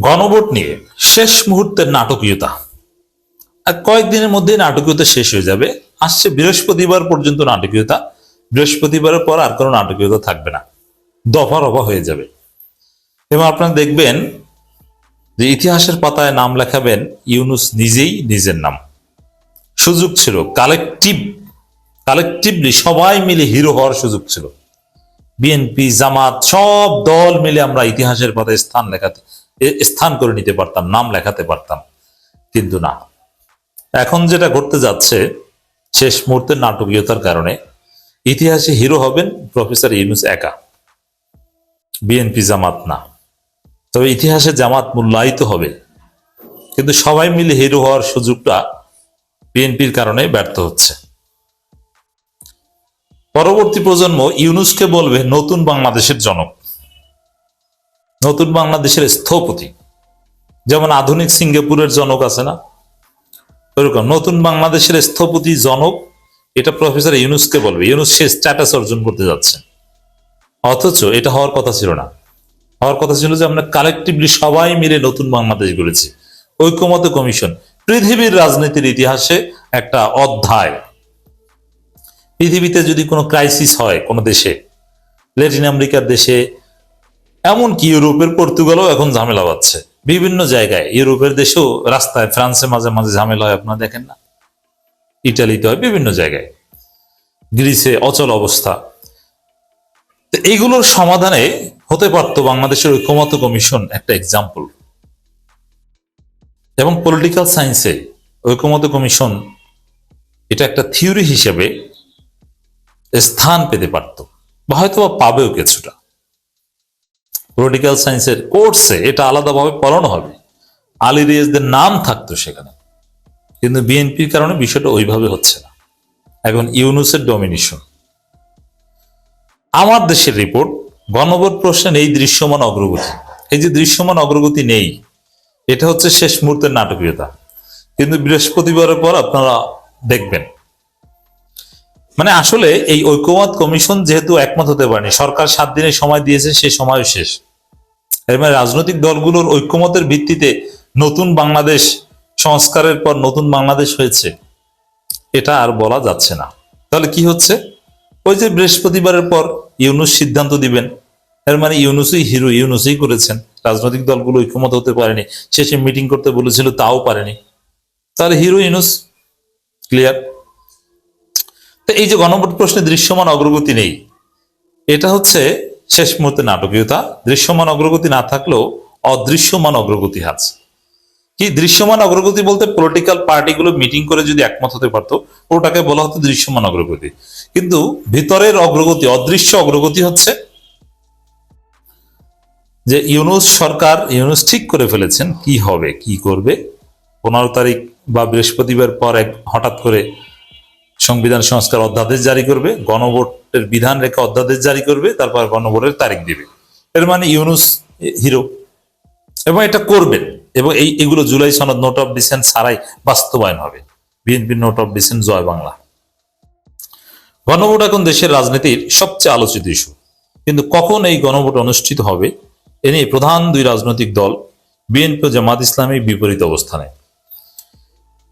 গণভোট নিয়ে শেষ মুহূর্তের নাটকীয়তা। আর কয়েকদিনের মধ্যে নাটকীয়তা শেষ হয়ে যাবে। আসছে বৃহস্পতিবার পর্যন্ত নাটকীয়তা। বৃহস্পতিবারের পর আর কোনো নাটকীয়তা থাকবে না। দফা রফা হয়ে যাবে। এবং আপনারা দেখবেন যে ইতিহাসের পাতায় নাম লেখাবেন ইউনুস নিজেই নিজের নাম। সুযোগ ছিল, কালেকটিভ, কালেকটিভলি সবাই মিলে হিরো হওয়ার সুযোগ ছিল। বিএনপি, জামাত, সব দল মিলে আমরা ইতিহাসের পাতায় স্থান লেখাতে স্থান করে নিতে পারতাম, নাম লেখাতে পারতাম, কিন্তু না। এখন যেটা ঘটতে যাচ্ছে, শেষ মুহূর্তের নাটকীয়তার কারণে ইতিহাসে হিরো হবেন প্রফেসর ইউনুস একা, বিএনপি জামাত না। তবে ইতিহাসে জামাত মূল্যায়িত হবে, কিন্তু সবাই মিলে হিরো হওয়ার সুযোগটা বিএনপির কারণে ব্যর্থ হচ্ছে। পরবর্তী প্রজন্ম ইউনুসকে বলবে, নতুন বাংলাদেশের জনক। নতুন বাংলাদেশের স্থপতি। যেমন আধুনিক সিঙ্গাপুরের জনক আছে না? ওরকম নতুন বাংলাদেশের স্থপতি জনক, এটা প্রফেসর ইউনুসকে বলবে। ইউনুস সে স্ট্যাটাস অর্জন করতে যাচ্ছে। অথচ এটা হওয়ার কথা ছিল না। হওয়ার কথা ছিল যে আমরা কালেকটিভলি সবাই মিলে নতুন বাংলাদেশ গড়েছি। ঐক্যমত কমিশন, পৃথিবীর রাজনীতির ইতিহাসে একটা অধ্যায়। পৃথিবীতে যদি কোনো ক্রাইসিস হয় কোনো দেশে ল্যাটিন আমেরিকার দেশে এমনকি ইউরোপের পর্তুগালও এখন ঝামেলা পাচ্ছে। বিভিন্ন জায়গায়, ইউরোপের দেশেও, রাস্তায়, ফ্রান্সে মাঝে মাঝে ঝামেলা হয়, আপনারা দেখেন না। ইটালিতে হয় বিভিন্ন জায়গায়। গ্রিসে অচল অবস্থা। তো এইগুলোর সমাধানে হতে পারতো বাংলাদেশের ঐক্যমত কমিশন একটা এক্সাম্পল এবং পলিটিক্যাল সায়েন্সে ঐক্যমত কমিশন এটা একটা থিওরি হিসেবে স্থান পেতে পারত। বা হয়তো পাবেও কিছুটা। পলিটিক্যাল সায়েন্সের কোর্সে এটা আলাদাভাবে পড়ানো হবে। আলী রিয়াজদের নাম থাকতো সেখানে। কিন্তু বিএনপির কারণে বিষয়টা ওইভাবে হচ্ছে না। এখন ইউনুসের ডমিনেশন আমার দেশের রিপোর্ট গণভোট প্রশ্নের এই দৃশ্যমান অগ্রগতি। এই যে দৃশ্যমান অগ্রগতি নেই, এটা হচ্ছে শেষ মুহূর্তের নাটকীয়তা। কিন্তু বৃহস্পতিবারের পর আপনারা দেখবেন। মানে আসলে এই ঐক্যমত কমিশন যেহেতু একমত হতে পারেনি, সরকার সাত দিনের সময় দিয়েছে সেই সময় শেষ। এর মানে রাজনৈতিক দলগুলোর ঐক্যমতের ভিত্তিতে নতুন বাংলাদেশ সংস্কারের পর নতুন বাংলাদেশ হয়েছে, এটা আর বলা যাচ্ছে না। তাহলে কি হচ্ছে? ওই যে বৃহস্পতিবারের পর ইউনুস সিদ্ধান্ত দিবেন, এর মানে ইউনুসই হিরো, ইউনুসই করেছেন। রাজনৈতিক দলগুলো ঐক্যমত হতে পারেনি, শেষে মিটিং করতে বলেছিল তাও পারেনি। তাহলে হিরো, ইউনুস, ক্লিয়ার? তো এই যে গণভোট প্রশ্নে দৃশ্যমান অগ্রগতি নেই, এটা হচ্ছে শেষ মুহূর্তে নাটকীয়তা, দৃশ্যমান অগ্রগতি না থাকলেও অদৃশ্যমান অগ্রগতি আছে কি দৃশ্যমান অগ্রগতি বলতে পলিটিক্যাল পার্টিগুলো মিটিং করে যদি একমত হতে পারতো ওটাকে বলা হতো দৃশ্যমান অগ্রগতি। কিন্তু ভিতরের অগ্রগতি, অদৃশ্য অগ্রগতি হচ্ছে যে ইউনুস সরকার, ইউনুস ঠিক করে ফেলেছেন কি হবে, কি করবে। পনেরো তারিখ বা বৃহস্পতিবার পর এক হঠাৎ করে সংবিধান সংস্কার অধ্যাদেশ জারি করবে, গণভোটের বিধান রেখে অধ্যাদেশ জারি করবে, তারপর গণভোটের তারিখ দিবে। এর মানে ইউনুস হিরো। এবং এটা করবেন। এবং এই, এগুলো জুলাই সনদ, নোট অফ ডিসেন্ট ছাড়াই বাস্তবায়ন হবে। বিএনপির নোট অফ ডিসেন্ট জয় বাংলা। গণভোট এখন দেশের রাজনীতির সবচেয়ে আলোচিত ইস্যু। কিন্তু কখন এই গণভোট অনুষ্ঠিত হবে, এ নিয়ে প্রধান দুই রাজনৈতিক দল, বিএনপি ও জামাত ইসলামী বিপরীত অবস্থানে।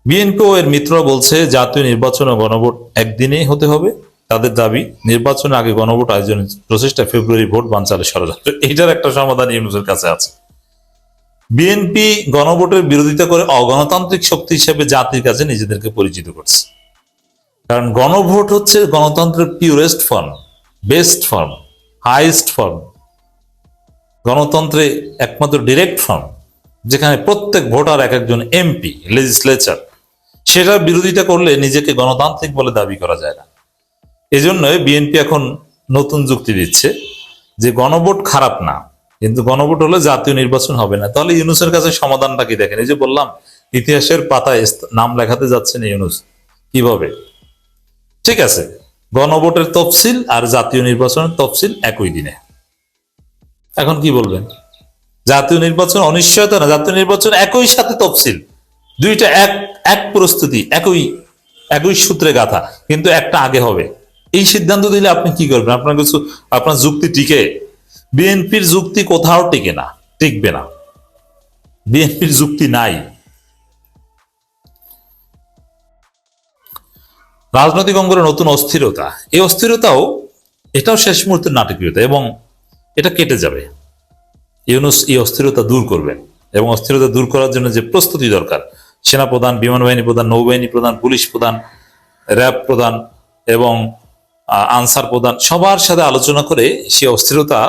বিএনপি এর মিত্র বলছে, জাতীয় নির্বাচন ও গণভোট একদিনেই হতে হবে। তাদের দাবি, নির্বাচনের আগে গণভোট আয়োজনের প্রচেষ্টা ফেব্রুয়ারি ভোট বানচালের ষড়যন্ত্র এইটার একটা সমাধান ইউনুসের কাছে আছে। বিএনপি গণভোটের বিরোধিতা করে অগণতান্ত্রিক শক্তি হিসেবে জাতির কাছে নিজেদেরকে পরিচিত করছে। কারণ গণভোট হচ্ছে গণতন্ত্রের purest form best form highest form গণতন্ত্রে একমাত্র ডিরেক্ট ফর্ম যেখানে প্রত্যেক ভোটার এক একজন এমপি লেজিসলেচার সেটার বিরোধিতা করলে নিজেকে গণতান্ত্রিক বলে দাবি করা যায় না। এজন্য বিএনপি এখন নতুন যুক্তি দিচ্ছে যে গণভোট খারাপ না, কিন্তু গণভোট হলে জাতীয় নির্বাচন হবে না। তাহলে ইউনুসের কাছে সমাধানটা কি দেখেন? এই যে বললাম, ইতিহাসের পাতায় নাম লেখাতে যাচ্ছেন ইউনুস। কীভাবে? ঠিক আছে, গণভোটের তফসিল আর জাতীয় নির্বাচনের তফসিল একই দিনে। এখন কি বলবেন? জাতীয় নির্বাচন অনিশ্চয়তা না, জাতীয় নির্বাচন একই সাথে তফসিল। দুইটা এক এক প্রস্তুতি, একই একই সূত্রে গাথা, কিন্তু একটা আগে হবে। এই সিদ্ধান্ত দিলে আপনি কি করবেন? আপনার কিছু, আপনার যুক্তি টিকে। বিএনপির যুক্তি কোথাও টিকে না, টিকবে না। বিএনপির যুক্তি নাই। রাজনৈতিক অঙ্গনে নতুন অস্থিরতা। এই অস্থিরতাও, এটাও শেষ মুহূর্তের নাটকীয়তা এবং এটা কেটে যাবে। ইউনুস এই অস্থিরতা দূর করবেন এবং অস্থিরতা দূর করার জন্য যে প্রস্তুতি দরকার সেনা প্রধান বিমান বাহিনী প্রধান, নৌবাহিনী প্রধান, পুলিশ প্রধান, র্যাব প্রধান এবং আনসার প্রধান সবার সাথে আলোচনা করে সে অস্থিরতা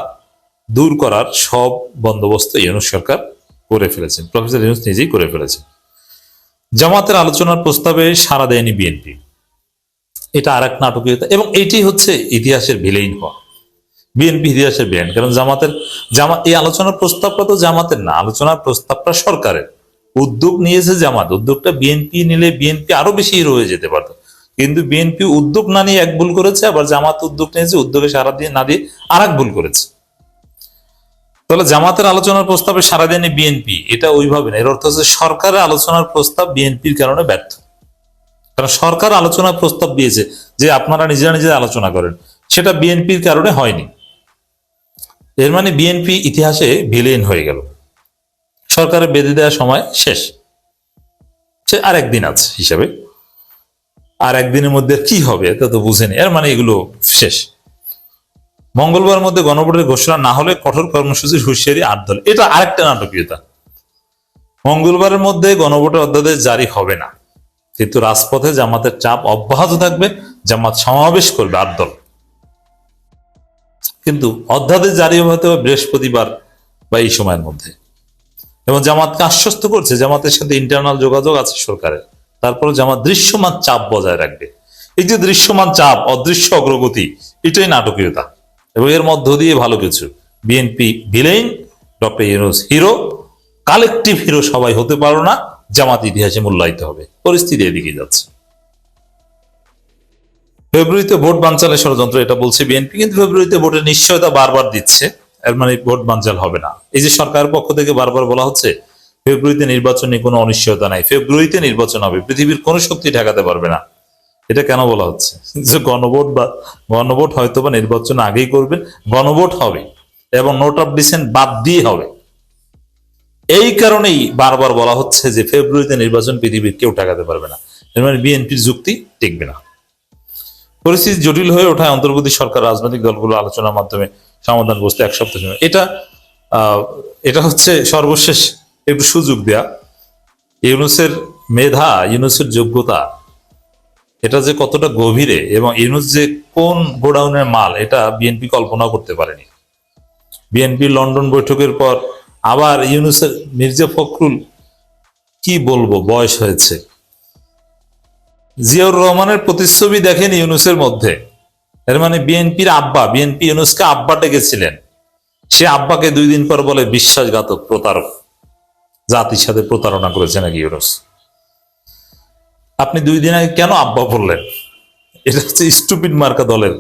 দূর করার সব বন্দোবস্ত ইউনুস সরকার করে ফেলেছেন। প্রফেসর ইউনুস নিজেই করে ফেলেছেন। জামাতের আলোচনার প্রস্তাবে সাড়া দেয়নি বিএনপি। এটা আর এক নাটকীয়তা এবং এটি হচ্ছে ইতিহাসের ভিলেইন হওয়া। বিএনপি ইতিহাসের ভিলেন কারণ জামাতের জামা এই আলোচনার প্রস্তাবটা তো জামাতের না, আলোচনার প্রস্তাবটা সরকারের। উদ্যোগ নিয়েছে জামাত। উদ্যোগটা বিএনপি নিলে বিএনপি আরও বেশি রয়ে যেতে পারতো। কিন্তু বিএনপি উদ্যোগ না নিয়ে এক ভুল করেছে, আবার জামাত উদ্যোগ নিয়েছে, উদ্যোগে সারা দিয়ে না দিয়ে আর এক ভুল করেছে। তাহলে জামাতের আলোচনার প্রস্তাবে সারা দেয়নি বিএনপি এটা ওইভাবে না। এর অর্থ হচ্ছে সরকারের আলোচনার প্রস্তাব বিএনপির কারণে ব্যর্থ। কারণ সরকার আলোচনার প্রস্তাব দিয়েছে যে আপনারা নিজেরা নিজেরা আলোচনা করেন। সেটা বিএনপির কারণে হয়নি। এর মানে বিএনপি ইতিহাসে ভিলেন হয়ে গেল। সরকারের বেঁধে দেওয়ার সময় শেষ। সে আর একদিন আছে হিসাবে। আর একদিনের মধ্যে কি হবে তা তো বুঝেনি এর মানে এগুলো শেষ। মঙ্গলবার মধ্যে গণভোটের ঘোষণা না হলে কঠোর কর্মসূচির হুঁশিয়ারি আট এটা আরেকটা নাটকীয়তা। মঙ্গলবারের মধ্যে গণভোটের অধ্যাদেশ জারি হবে না। কিন্তু রাজপথে জামাতের চাপ অব্যাহত থাকবে, জামাত সমাবেশ করবে আট কিন্তু অধ্যাদেশ জারি হতে হবে বৃহস্পতিবার বা এই সময়ের মধ্যে। এবং জামাতকে আশ্বস্ত করছে, জামাতের সাথে ইন্টারনাল যোগাযোগ আছে সরকারের। তারপরে জামাত দৃশ্যমান চাপ বজায় রাখবে। এই যে দৃশ্যমান চাপ, অদৃশ্য অগ্রগতি, এটাই নাটকীয়তা। এবং এর মধ্য দিয়ে ভালো কিছু। BNP villain doctor Yunus hero collective hero সবাই হতে পারো না, জামাত ইতিহাসে মূল্যায়িত হবে। পরিস্থিতি এদিকে যাচ্ছে। ফেব্রুয়ারিতে ভোট বানচালের ষড়যন্ত্র, এটা বলছে বিএনপি কিন্তু ফেব্রুয়ারিতে ভোটের নিশ্চয়তা বারবার দিচ্ছে। মানে ভোট বানচাল হবে না। এই যে সরকারের পক্ষ থেকে বারবার বলা হচ্ছে, ফেব্রুয়ারিতে নির্বাচন নিয়ে কোনো অনিশ্চয়তা নাই। ফেব্রুয়ারিতে নির্বাচন হবে, পৃথিবীর কোনো শক্তি ঠেকাতে পারবে না। এটা কেন বলা হচ্ছে? যে গণভোট বা গণভোট হয়তো বা নির্বাচন আগেই করবেন গণভোট হবে এবং নোট অফ ডিসেন্ট বাদ দিয়ে হবে। এই কারণেই বারবার বলা হচ্ছে যে ফেব্রুয়ারিতে নির্বাচন পৃথিবীর কেউ ঠেকাতে পারবে না। মানে বিএনপির যুক্তি টিকবে না। পরিস্থিতি জটিল হয়ে ওঠায় অন্তর্বর্তী সরকার রাজনৈতিক দলগুলো আলোচনার মাধ্যমে সমাধান বসতে এক সপ্তাহ এটা এটা হচ্ছে সর্বশেষ একটু সুযোগ দেয়া। ইউনুসের মেধা, ইউনুসের যোগ্যতা, এটা যে কতটা গভীরে এবং ইউনুস যে কোন গোডাউনের মাল, এটা বিএনপি কল্পনা করতে পারেনি। বিএনপি লন্ডন বৈঠকের পর আবার ইউনুসের মির্জা ফখরুল কি বলব, বয়স হয়েছে। জিয়াউর রহমানের প্রতিচ্ছবি দেখেন ইউনুসের মধ্যে। এর মানে বিএনপির আব্বা, বিএনপি ইউনুসকে আব্বা ডেকেছিলেন। সে আব্বাকে দুই দিন পর বলে বিশ্বাসঘাতক প্রতারক, জাতির সাথে প্রতারণা করেছে নাকি ইউনুস? আপনি দুই দিন আগে কেন আব্বা বললেন? এটা হচ্ছে স্টুপিড মার্কা দলের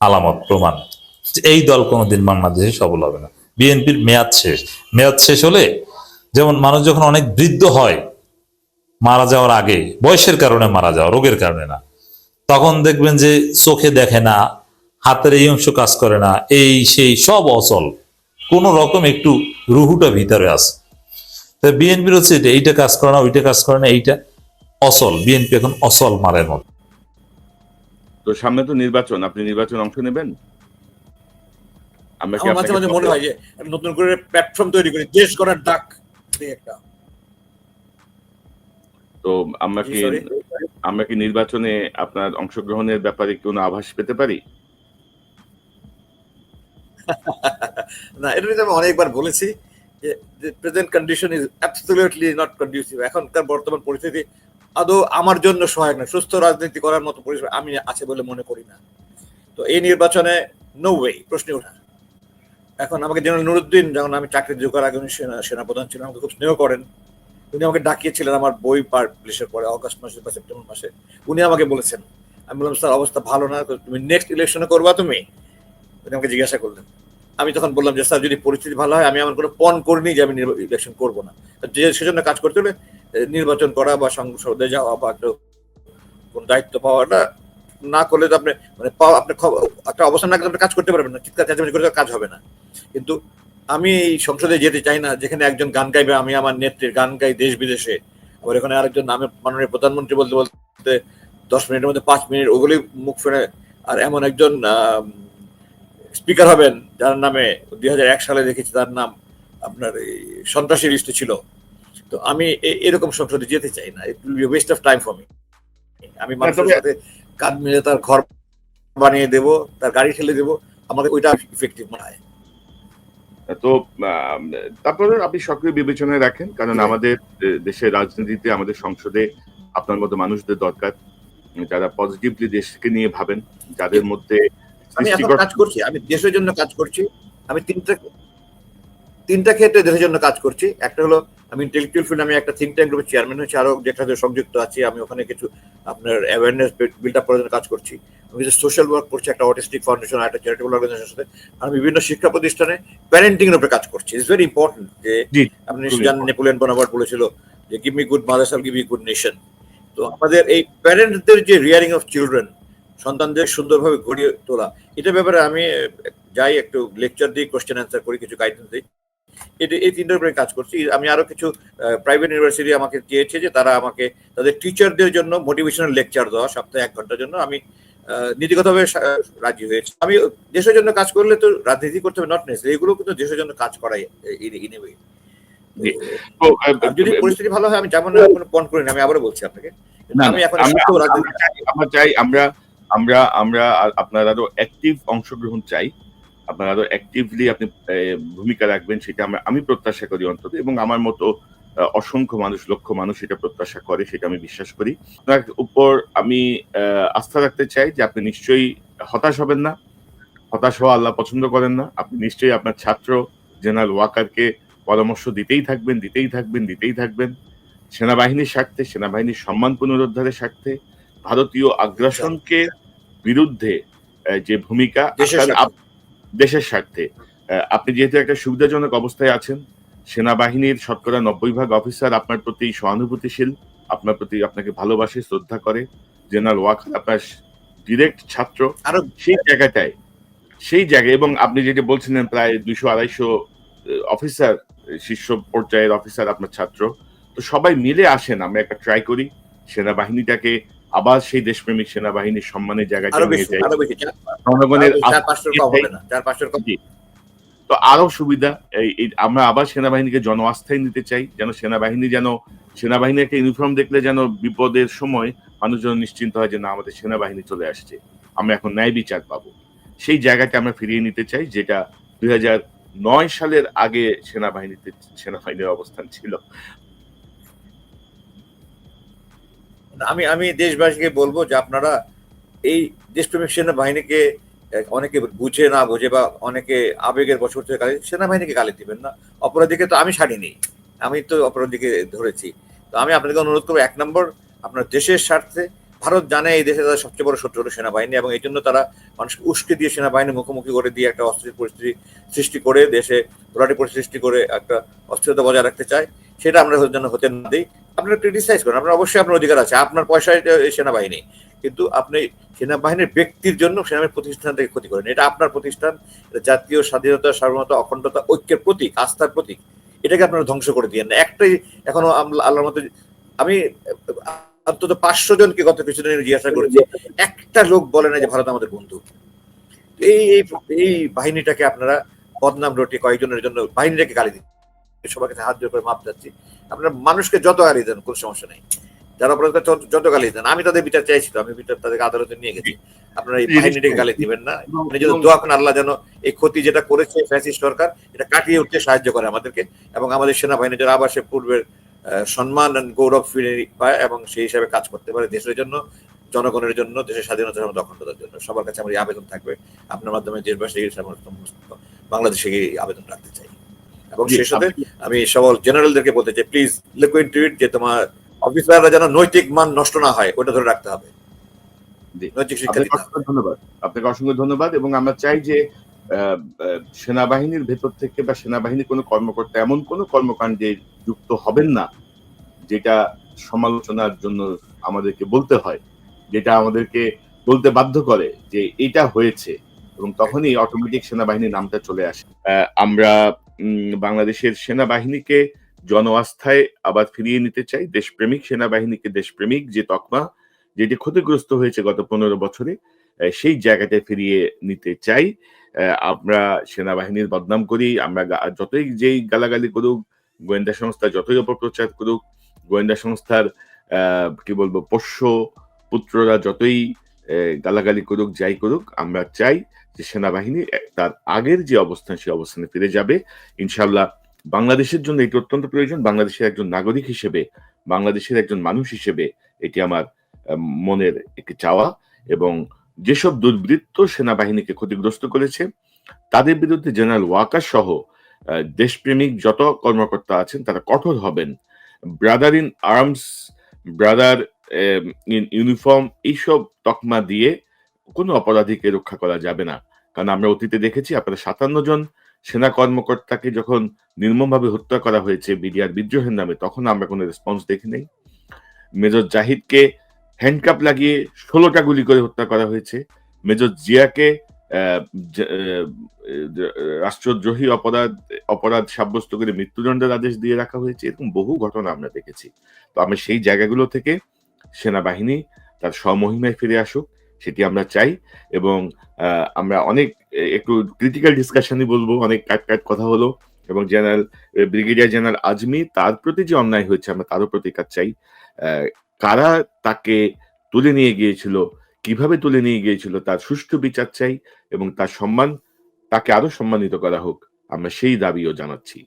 আলামত, প্রমাণ। এই দল কোনোদিন বাংলাদেশে সফল হবে না। বিএনপির মেয়াদ শেষ। মেয়াদ শেষ হলে যেমন মানুষ যখন অনেক বৃদ্ধ হয় মারা যাওয়ার আগে বয়সের কারণে মারা যাওয়া রোগের কারণে না। তখন দেখবেন যে চোখে দেখে না হাতের এই অংশ কাজ করে না এই সেই সব অচল। কোন রকম একটু রুহুটা ভিতরে আছে। তাই বিএনপির হচ্ছে এটা এইটা কাজ করে না ওইটা কাজ করে না এইটা অচল। বিএনপি এখন অচল মারের মতো। তো সামনে তো নির্বাচন আপনি নির্বাচন অংশ নেবেন? আমরা আমার মাঝে মাঝে মনে হয় যে নতুন করে প্ল্যাটফর্ম তৈরি করি দেশ গড়ার ডাক একটা। তো আমরা কি আমরা কি নির্বাচনে আপনার অংশগ্রহণের ব্যাপারে কোনো আভাস পেতে পারি? না এটা নিয়ে আমি অনেকবার বলেছি যে present condition is absolutely not conducive এখনকার বর্তমান পরিস্থিতি আদৌ আমার জন্য সহায়ক না সুস্থ রাজনীতি করার মতো পরিস্থিতি আমি আছে বলে মনে করি না। তো এই নির্বাচনে নো ওয়ে প্রশ্নই ওঠা। এখন আমাকে জেনারেল নুরুদ্দিন যখন আমি চাকরি যোগার আগে উনি সেনাপ্রধান ছিলেন আমাকে খুব স্নেহ করেন। উনি আমাকে ডাকিয়েছিলেন আমার বই পাবলিশের পরে, অগস্ট মাসে বা সেপ্টেম্বর মাসে। উনি আমাকে বলেছেন। আমি বললাম, স্যার, অবস্থা ভালো না তুমি নেক্সট ইলেকশনে করবা তুমি? উনি আমাকে জিজ্ঞাসা করলেন। আমি তখন বললাম যে, স্যার, যদি পরিস্থিতি ভালো হয়, আমি আমার কোনো পণ করিনি যে আমি ইলেকশন করব না। যে, সেজন্য কাজ করতে হলে নির্বাচন করা বা সংসদে যাওয়া বা একটা কোন দায়িত্ব পাওয়াটা না করলে তো আপনি মানে পাওয়া- আপনি একটা অবস্থান না আপনি কাজ করতে পারবেন না। চিৎকার, চেঁচামেচি করে কাজ হবে না। কিন্তু আমি এই সংসদে যেতে চাই না যেখানে একজন গান গাইবে আমি আমার নেত্রীর গান গাই দেশ বিদেশে। আবার এখানে আরেকজন নামে মাননীয় প্রধানমন্ত্রী বলতে বলতে দশ মিনিটের মধ্যে পাঁচ মিনিট ওগুলি মুখ ফেরে আর এমন একজন স্পিকার হবেন যার নামে দুই হাজার এক সালে দেখেছি তার নাম আপনার এই সন্ত্রাসী লিস্টে ছিল। তো আমি এরকম সংসদে যেতে চাই না it will be waste of time for me আমি মানুষের সাথে কাঁধ মিলে তার ঘর বানিয়ে দেব তার গাড়ি ঠেলে দেব আমাকে ওইটা ইফেক্টিভ মনে হয়। তো তারপরে আপনি সক্রিয় বিবেচনায় রাখেন কারণ আমাদের দেশের রাজনীতিতে আমাদের সংসদে আপনার মতো মানুষদের দরকার যারা পজিটিভলি দেশকে নিয়ে ভাবেন যাদের মধ্যে কাজ করছি আমি দেশের জন্য কাজ করছি আমি তিনটা তিনটা ক্ষেত্রে দেশের জন্য কাজ করছি একটা হলো আমি ইন্টেলেকচুয়াল ফিল্ড আমি একটা থিঙ্ক ট্যাঙ্ক গ্রুপের চেয়ারম্যান হচ্ছে আরও যেটাতে সংযুক্ত আছি আমি ওখানে কিছু আপনার অ্যাওয়ারনেস বিল্ড আপ করার জন্য কাজ করছি। আমি কিছু সোশ্যাল ওয়ার্ক করছি একটা অটিস্টিক ফাউন্ডেশন একটা চ্যারিটেবল অর্গানাইজেশনের সাথে আর বিভিন্ন শিক্ষা প্রতিষ্ঠানে প্যারেন্টিং এর উপরে কাজ করছি। ইটস ভেরি ইম্পর্টেন্ট যে আপনি জানেন নেপোলিয়ন বোনাপার্ট বলেছিল যে give me good mothers I'll give me good nation তো আমাদের এই প্যারেন্টদের যে রিয়ারিং অফ চিলড্রেন সন্তানদের সুন্দরভাবে গড়িয়ে তোলা এটা ব্যাপারে আমি যাই একটু লেকচার দিই কোশ্চেন অ্যান্সার করি কিছু গাইডেন্স দিই। এই তিনটার উপরে কাজ করছি। আমি আরও কিছু প্রাইভেট ইউনিভার্সিটি আমাকে চেয়েছে যে তারা আমাকে তাদের টিচারদের জন্য মোটিভেশনাল লেকচার দেওয়া সপ্তাহে এক ঘণ্টার জন্য। আমি নীতিগতভাবে রাজি হয়েছি। আমি দেশের জন্য কাজ করলে তো রাজনীতি করতে হবে নট নেসেসারি এগুলো কিন্তু দেশের জন্য কাজ করাই ইনেবে যদি পরিস্থিতি ভালো হয় আমি যেমন কোনো পণ করি না আমি আবারও বলছি আপনাকে। আমি এখন আমরা- চাই- আমরা আমরা আমরা আপনার অ্যাক্টিভ অংশগ্রহণ চাই। আপনার আরও অ্যাক্টিভলি আপনি ভূমিকা রাখবেন সেটা আমরা আমি প্রত্যাশা করি অন্তত এবং আমার মতো অসংখ্য মানুষ লক্ষ মানুষ এটা প্রত্যাশা করে সেটা আমি বিশ্বাস করি। আপনার উপর আমি আস্থা রাখতে চাই যে আপনি নিশ্চয়ই হতাশ হবেন না হতাশ হওয়া আল্লাহ পছন্দ করেন না আপনি নিশ্চয়ই আপনার ছাত্র জেনারেল ওয়াকারকে পরামর্শ দিতেই থাকবেন দিতেই থাকবেন দিতেই থাকবেন। সেনাবাহিনীর স্বার্থে সেনাবাহিনীর সম্মান পুনরুদ্ধারের স্বার্থে ভারতীয় আগ্রাসনকে বিরুদ্ধে যে ভূমিকা দেশের স্বার্থে। আপনি যেহেতু একটা সুবিধাজনক অবস্থায় আছেন সেনাবাহিনীর শতকরা নব্বই ভাগ অফিসার আপনার প্রতি সহানুভূতিশীল আপনার প্রতি আপনাকে ভালোবাসে শ্রদ্ধা করে। জেনারেল ওয়াকার আপনার ডিরেক্ট ছাত্র। আরও সেই জায়গাটায় সেই জায়গায় এবং আপনি যেটা বলছিলেন প্রায় দুইশো আড়াইশো অফিসার শীর্ষ পর্যায়ের অফিসার আপনার ছাত্র। তো সবাই মিলে আসেন আমরা একটা ট্রাই করি সেনাবাহিনীটাকে আবার সেই দেশপ্রেমিক সেনাবাহিনীর সম্মানের জায়গায় নিয়ে জনগণের। তো আরও সুবিধা এই আমরা আবার সেনাবাহিনীকে জন আস্থায় নিতে চাই যেন সেনাবাহিনী যেন সেনাবাহিনীর একটা ইউনিফর্ম দেখলে যেন বিপদের সময় মানুষ যেন নিশ্চিন্ত হয় যে না আমাদের সেনাবাহিনী চলে আসছে। আমরা এখন ন্যায় বিচার পাবো। সেই জায়গাটা আমরা ফিরিয়ে নিতে চাই যেটা দুই নয় সালের আগে সেনাবাহিনীতে সেনাবাহিনীর অবস্থান ছিল। আমি আমি দেশবাসীকে বলব যে আপনারা এই দেশপ্রেমিক সেনাবাহিনীকে অনেকে বুঝে না বুঝে বা অনেকে আবেগের বছর থেকে গালি সেনাবাহিনীকে গালি দিবেন না। অপরাধীকে তো আমি ছাড়িনি। আমি তো অপরাধীকে ধরেছি। তো আমি আপনাদেরকে অনুরোধ করব, এক নম্বর, আপনার দেশের স্বার্থে ভারত জানে এই দেশে তাদের সবচেয়ে বড় শত্রু হলো সেনাবাহিনী এবং এই জন্য তারা মানুষকে উস্কে দিয়ে সেনাবাহিনী মুখোমুখি করে দিয়ে একটা অস্থির পরিস্থিতি সৃষ্টি করে দেশে ঘোলাটি পরিস্থিতি সৃষ্টি করে একটা অস্থিরতা বজায় রাখতে চায়। সেটা আমরা যেন হতে না দিই। আপনারা ক্রিটিসাইজ করেন। আপনার অবশ্যই আপনার অধিকার আছে। আপনার পয়সায় সেনাবাহিনী। কিন্তু আপনি সেনাবাহিনীর ব্যক্তির জন্য সেনাবাহিনীর প্রতিষ্ঠান থেকে ক্ষতি করেন। এটা আপনার প্রতিষ্ঠান। জাতীয় স্বাধীনতা সার্বভৌমতা অখণ্ডতা, ঐক্যের প্রতীক, আস্থার প্রতীক। এটাকে আপনারা ধ্বংস করে দিয়ে একটাই এখনও আল্লাহর মতো আমি অন্তত পাঁচশো জনকে গত কিছুদিন জিজ্ঞাসা করেছি। একটা লোক বলে না যে ভারত আমাদের বন্ধু। এই এই বাহিনীটাকে আপনারা বদনাম রটি কয়েকজনের জন্য বাহিনীটাকে গালি দিন সবার কাছে হাত জোর করে মাপ যাচ্ছি আপনারা মানুষকে যত গালি দেন, কোনো সমস্যা নেই। যারা অপরাধ যত- গালি দেন। আমি তাদের বিচার চাইছি আমি বিচার তাদেরকে আদালতে নিয়ে গেছি। আপনারা এই বাহিনীটাকে গালি দিবেন না। আপনি যদি দোয়া করেন, আল্লাহ যেন এই ক্ষতি যেটা করেছে ফ্যাসিস্ট সরকার, এটা কাটিয়ে উঠতে সাহায্য করে আমাদেরকে। এবং আমাদের সেনাবাহিনী, যারা আবার পূর্বের সম্মান গৌরব ফিরে পায় এবং সেই হিসাবে কাজ করতে পারে দেশের জন্য জনগণের জন্য দেশের স্বাধীনতা এবং অখণ্ডতার জন্য। সবার কাছে আমার এই আবেদন থাকবে। আপনার মাধ্যমে দেশবাসী বাংলাদেশে এই আবেদন রাখতে চাই। এবং সেই সাথে আমি সকল জেনারেলদেরকে বলতে চাই please look into it যে তোমার অফিসাররা যেন নৈতিক মান নষ্ট না হয় ওটা ধরে রাখতে হবে। জি। নৈতিক শিক্ষা ধন্যবাদ। আপনাকে অসংখ্য ধন্যবাদ এবং আমরা চাই যে সেনাবাহিনীর ভেতর থেকে বা সেনাবাহিনীর কোনো কর্মকর্তা, এমন কোনো কর্মকাণ্ডে যুক্ত হবেন না, যেটা সমালোচনার জন্য আমাদেরকে বলতে হয়, যেটা আমাদেরকে বলতে বাধ্য করে যে এটা হয়েছে এবং তখনই অটোমেটিক সেনাবাহিনীর নামটা চলে আসে। আমরা বাংলাদেশের সেনাবাহিনীকে জন আস্থায় আবার ফিরিয়ে নিতে চাই, দেশপ্রেমিক সেনাবাহিনীকে দেশপ্রেমিক যে তকমা, যেটি ক্ষতিগ্রস্ত হয়েছে গত পনেরো বছরে সেই জায়গাটায় ফিরিয়ে নিতে চাই। আমরা সেনাবাহিনীর বদনাম করি, আমরা যতই যেই গালাগালি করুক, গোয়েন্দা সংস্থা যতই অপপ্রচার করুক, গোয়েন্দা সংস্থার কি বলব, পোষ্য পুত্ররা যতই গালাগালি করুক, যাই করুক, আমরা চাই যে সেনাবাহিনী তার আগের যে অবস্থান সেই অবস্থানে ফিরে যাবে। ইনশাল্লাহ বাংলাদেশের জন্য এটি অত্যন্ত প্রয়োজন, বাংলাদেশের একজন নাগরিক হিসেবে, বাংলাদেশের একজন মানুষ হিসেবে এটি আমার মনের একটি চাওয়া এবং যেসব দুর্বৃত্ত সেনাবাহিনীকে ক্ষতিগ্রস্ত করেছে, তাদের বিরুদ্ধে জেনারেল ওয়াকার সহ দেশপ্রেমিক যত কর্মকর্তা আছেন, তারা কঠোর হবেন। Brother in arms, brother in uniform এইসব তকমা দিয়ে কোনো অপরাধীকে রক্ষা করা যাবে না। কারণ আমরা অতীতে দেখেছি আপনারা সাতান্ন জন সেনা কর্মকর্তাকে যখন নির্মমভাবে হত্যা করা হয়েছে বিডিআর বিদ্রোহের নামে, তখন আমরা কোনো রেসপন্স দেখি নাই মেজর জাহিদকে হ্যান্ডকাপ লাগিয়ে ষোলোটা গুলি করে হত্যা করা হয়েছে। মেজর জিয়াকে রাষ্ট্রদ্রোহী অপরাধ অপরাধ সাব্যস্ত করে মৃত্যুদণ্ডের আদেশ দিয়ে রাখা হয়েছে, এরকম বহু ঘটনা আমরা দেখেছি। তো আমরা সেই জায়গাগুলো থেকে সেনাবাহিনী তার স্বমহিমায় ফিরে আসুক, সেটি আমরা চাই এবং আমরা অনেক, একটু ক্রিটিক্যাল ডিসকাশনই বলব, অনেক কাট কাট কথা হলো এবং জেনারেল ব্রিগেডিয়ার জেনারেল আজমি তার প্রতি যে অন্যায় হয়েছে, আমরা তারও প্রতিকার চাই। কারা তাকে তুলে নিয়ে গিয়েছিল? কীভাবে তুলে নিয়ে গিয়েছিল? তার সুষ্ঠু বিচার চাই এবং তার সম্মান, তাকে আরও সম্মানিত করা হোক। আমরা সেই দাবিও জানাচ্ছি।